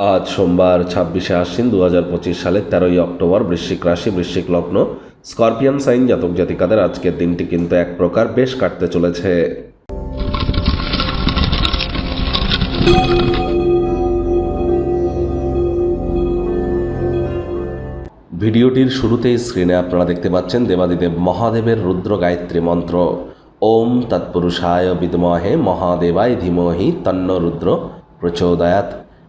আজ সোমবার ছাব্বিশে আশ্বিন দু হাজার পঁচিশ সালের তেরোই অক্টোবর বৃশ্চিক রাশি, বৃশ্চিক লগ্ন। স্করপিয়ান সাইন জাতক জাতিকাদের আজকের দিনটি কিন্তু এক প্রকার বেশ কাটতে চলেছে। ভিডিওটির শুরুতেই স্ক্রিনে আপনারা দেখতে পাচ্ছেন দেবাদিদেব মহাদেবের রুদ্র গায়ত্রী মন্ত্র। ওম তৎপুরুষায় বিদমহে মহাদেবায় ধীমহি তন্ন রুদ্র প্রচোদয়াত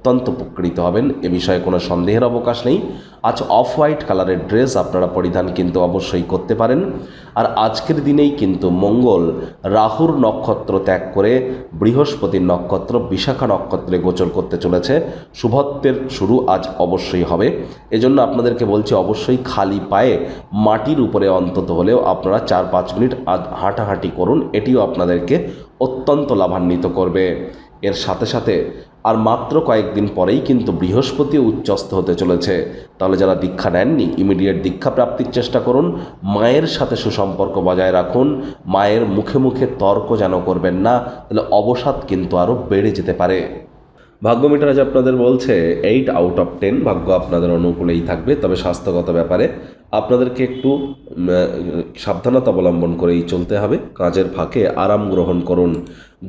অত্যন্ত উপকৃত হবেন। এ বিষয়ে কোনো সন্দেহের অবকাশ নেই। আজ অফ হোয়াইট কালারের ড্রেস আপনারা পরিধান কিন্তু অবশ্যই করতে পারেন। আর আজকের দিনেই কিন্তু মঙ্গল রাহুর নক্ষত্র ত্যাগ করে বৃহস্পতির নক্ষত্র, বিশাখা নক্ষত্রে গোচর করতে চলেছে। শুভত্বের শুরু আজ অবশ্যই হবে। এজন্য আপনাদেরকে বলছি, অবশ্যই খালি পায়ে মাটির উপরে অন্তত হলেও আপনারা চার পাঁচ মিনিট আজ হাঁটাহাঁটি করুন। এটিও আপনাদেরকে অত্যন্ত লাভান্বিত করবে। এর সাথে সাথে আর মাত্র কয়েকদিন পরেই কিন্তু বৃহস্পতিও উচ্চস্থ হতে চলেছে। তাহলে যারা দীক্ষা নেননি ইমিডিয়েট দীক্ষা প্রাপ্তির চেষ্টা করুন। মায়ের সাথে সুসম্পর্ক বজায় রাখুন। মায়ের মুখে মুখে তর্ক যেন করবেন না, তাহলে অবসাদ কিন্তু আরও বেড়ে যেতে পারে। ভাগ্য মিটার আজ আপনাদের বলছে এইট আউট অফ টেন ভাগ্য আপনাদের অনুকূলেই থাকবে। তবে স্বাস্থ্যগত ব্যাপারে আপনাদেরকে একটু সাবধানতা অবলম্বন করেই চলতে হবে। কাজের ফাঁকে আরাম গ্রহণ করুন।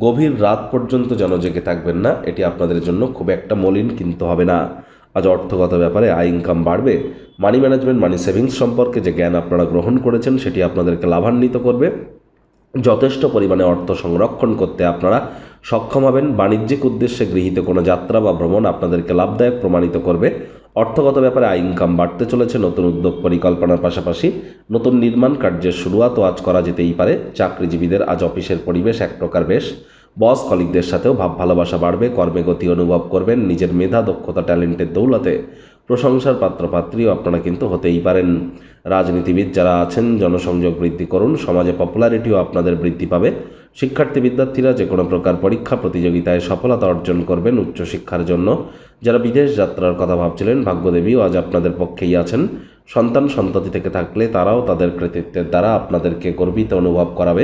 গভীর রাত পর্যন্ত যেন জেগে থাকবেন না, এটি আপনাদের জন্য খুব একটা মলিন কিন্তু হবে না। আজ অর্থগত ব্যাপারে আয় ইনকাম বাড়বে। মানি ম্যানেজমেন্ট মানি সেভিংস সম্পর্কে যে জ্ঞান আপনারা গ্রহণ করেছেন, সেটি আপনাদেরকে লাভান্বিত করবে। যথেষ্ট পরিমাণে অর্থ সংরক্ষণ করতে আপনারা সক্ষম হবেন, বাণিজ্যিক উদ্দেশ্যে গৃহীত কোনো যাত্রা বা ভ্রমণ আপনাদেরকে লাভদায়ক প্রমাণিত করবে। অর্থগত ব্যাপারে আয়, ইনকাম বাড়তে চলেছে, নতুন উদ্যোগ পরিকল্পনার পাশাপাশি নতুন নির্মাণ কার্যের শুরুয়াতও আজ করা যেতেই পারে। চাকরিজীবীদের আজ অফিসের পরিবেশ এক প্রকার বেশ। বস কলিকদের সাথেও ভাব ভালোবাসা বাড়বে, কর্মে গতি অনুভব করবেন, নিজের মেধা, দক্ষতা, ট্যালেন্টের দৌলতে। প্রশংসার পাত্রপাত্রীও আপনারা কিন্তু হতেই পারেন। রাজনীতিবিদ যারা আছেন, জনসংযোগ বৃদ্ধি করুন, সমাজে পপুলারিটিও আপনাদের বৃদ্ধি পাবে। শিক্ষার্থী বিদ্যার্থীরা যে কোনো প্রকার পরীক্ষা প্রতিযোগিতায় সফলতা অর্জন করবেন উচ্চশিক্ষার জন্য। যারা বিদেশ যাত্রার কথা ভাবছিলেন, ভাগ্যদেবীও আজ আপনাদের পক্ষেই আছেন। সন্তান সন্ততি থেকে থাকলে তারাও তাদের কৃতিত্বের দ্বারা আপনাদেরকে গর্বিত অনুভব করাবে।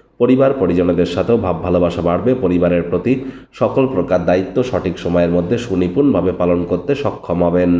পরিবার, পরিজনদের সাথেও ভাব ভালোবাসা বাড়বে। পরিবারের প্রতি সকল প্রকার দায়িত্ব সঠিক সময়ের মধ্যে সুনিপুণভাবে পালন করতে সক্ষম হবেন।